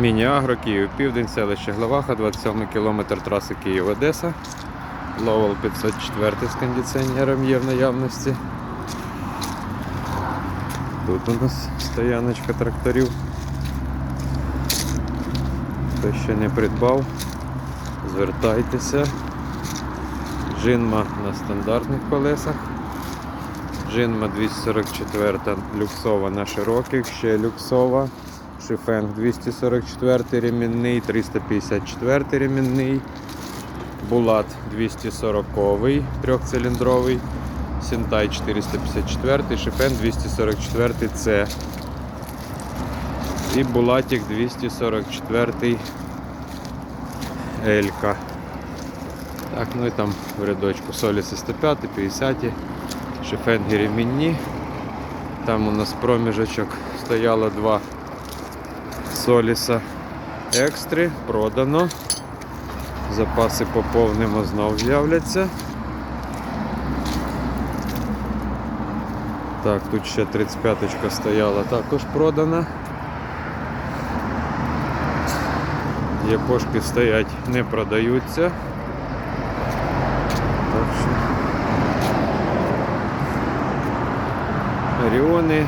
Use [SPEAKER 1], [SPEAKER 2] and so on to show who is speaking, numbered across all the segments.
[SPEAKER 1] Міні-Агро, Київ, Південь, селище Главаха, 27 кілометр траси Київ-Одеса. Ловел 504 з кондиціонером є в наявності. Тут у нас стояночка тракторів. Хто ще не придбав, звертайтеся. Джинма на стандартних колесах. Джинма 244 люксова на широких, ще люксова. Шифенг 244 ремінний, 354 ремінний. Булат 240 трьохциліндровий. Сінтай 454, Шифен 244 С. І Булатик 244 Елька. Так, ну і там в рядочку Соліси 105, 50, шифенги ремінні. Там у нас проміжочок стояло два Соліса екстри, продано. Запаси поповнимо, знов з'являться. Так, тут ще 35-ка стояла, також продана. Япошки стоять, не продаються. Так що Оріони,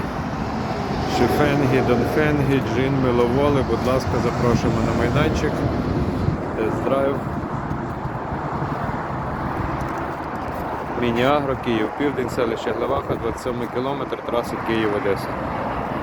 [SPEAKER 1] Шифенги, Донфенгі, Джин, Миловоли, будь ласка, запрошуємо на майданчик. Тест-драйв. Міні-Агро, Київ, Південь, селище Главаха, 27 кілометр, траса Київ-Одеса.